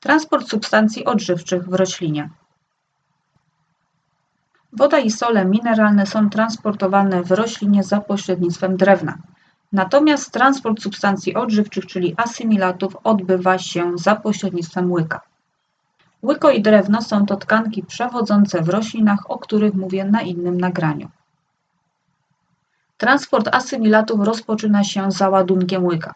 Transport substancji odżywczych w roślinie. Woda i sole mineralne są transportowane w roślinie za pośrednictwem drewna. Natomiast transport substancji odżywczych, czyli asymilatów, odbywa się za pośrednictwem łyka. Łyko i drewno są to tkanki przewodzące w roślinach, o których mówię na innym nagraniu. Transport asymilatów rozpoczyna się załadunkiem łyka.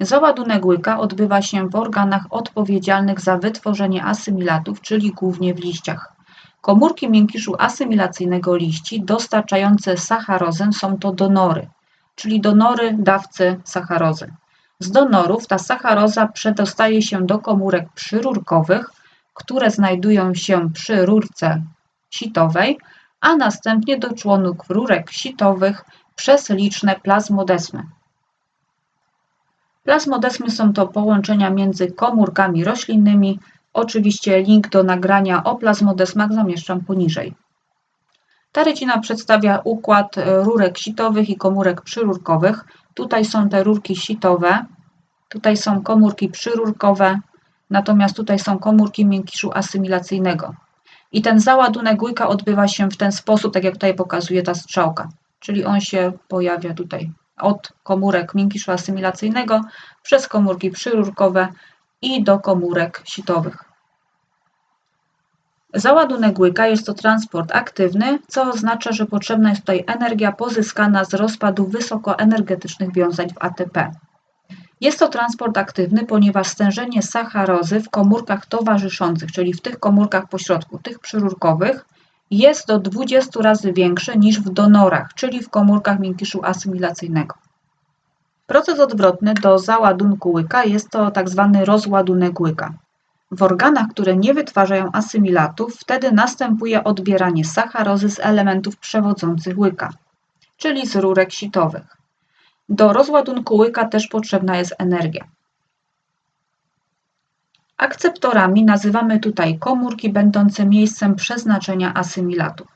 Załadunek łyka odbywa się w organach odpowiedzialnych za wytworzenie asymilatów, czyli głównie w liściach. Komórki miękiszu asymilacyjnego liści dostarczające sacharozę są to donory, czyli donory dawcy sacharozy. Z donorów ta sacharoza przedostaje się do komórek przyrurkowych, które znajdują się przy rurce sitowej, a następnie do członków rurek sitowych przez liczne plazmodesmy. Plazmodesmy są to połączenia między komórkami roślinnymi. Oczywiście link do nagrania o plazmodesmach zamieszczam poniżej. Ta rycina przedstawia układ rurek sitowych i komórek przyrurkowych. Tutaj są te rurki sitowe, tutaj są komórki przyrurkowe, natomiast tutaj są komórki miękiszu asymilacyjnego. I ten załadunek łyka odbywa się w ten sposób, tak jak tutaj pokazuje ta strzałka, czyli on się pojawia tutaj od komórek miękiszu asymilacyjnego przez komórki przyrurkowe i do komórek sitowych. Załadunek łyka jest to transport aktywny, co oznacza, że potrzebna jest tutaj energia pozyskana z rozpadu wysokoenergetycznych wiązań w ATP. Jest to transport aktywny, ponieważ stężenie sacharozy w komórkach towarzyszących, czyli w tych komórkach pośrodku, tych przyrurkowych, jest do 20 razy większe niż w donorach, czyli w komórkach miękiszu asymilacyjnego. Proces odwrotny do załadunku łyka jest to tzw. Tak rozładunek łyka. W organach, które nie wytwarzają asymilatów, wtedy następuje odbieranie sacharozy z elementów przewodzących łyka, czyli z rurek sitowych. Do rozładunku łyka też potrzebna jest energia. Akceptorami nazywamy tutaj komórki będące miejscem przeznaczenia asymilatów.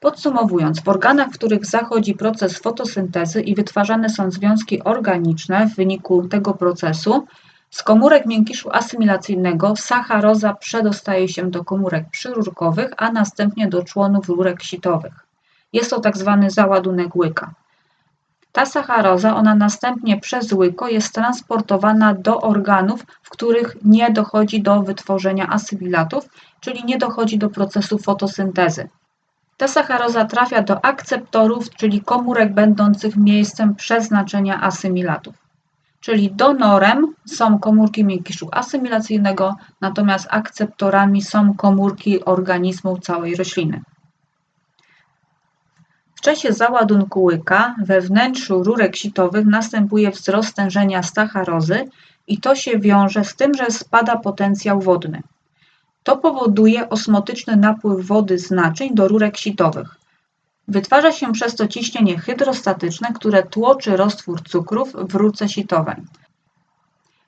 Podsumowując, w organach, w których zachodzi proces fotosyntezy i wytwarzane są związki organiczne w wyniku tego procesu, z komórek miękiszu asymilacyjnego sacharoza przedostaje się do komórek przyrurkowych, a następnie do członów rurek sitowych. Jest to tzw. Tak załadunek łyka. Ta sacharoza, ona następnie przez łyko jest transportowana do organów, w których nie dochodzi do wytworzenia asymilatów, czyli nie dochodzi do procesu fotosyntezy. Ta sacharoza trafia do akceptorów, czyli komórek będących miejscem przeznaczenia asymilatów. Czyli donorem są komórki miękiszu asymilacyjnego, natomiast akceptorami są komórki organizmów całej rośliny. Czasie załadunku łyka we wnętrzu rurek sitowych następuje wzrost stężenia stacharozy i to się wiąże z tym, że spada potencjał wodny. To powoduje osmotyczny napływ wody z naczyń do rurek sitowych. Wytwarza się przez to ciśnienie hydrostatyczne, które tłoczy roztwór cukrów w rurce sitowej.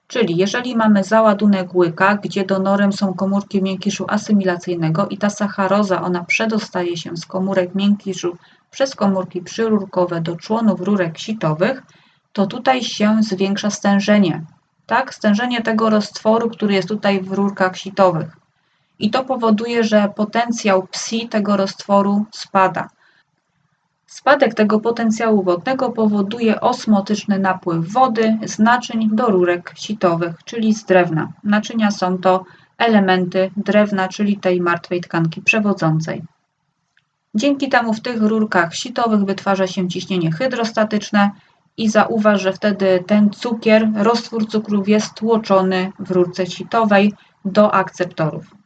Czyli jeżeli mamy załadunek łyka, gdzie donorem są komórki miękiszu asymilacyjnego i ta sacharoza, ona przedostaje się z komórek miękiszu przez komórki przyrurkowe do członów rurek sitowych, to tutaj się zwiększa stężenie. Tak, stężenie tego roztworu, który jest tutaj w rurkach sitowych. I to powoduje, że potencjał psi tego roztworu spada. Spadek tego potencjału wodnego powoduje osmotyczny napływ wody z naczyń do rurek sitowych, czyli z drewna. Naczynia są to elementy drewna, czyli tej martwej tkanki przewodzącej. Dzięki temu w tych rurkach sitowych wytwarza się ciśnienie hydrostatyczne i zauważ, że wtedy ten cukier, roztwór cukrów jest tłoczony w rurce sitowej do akceptorów.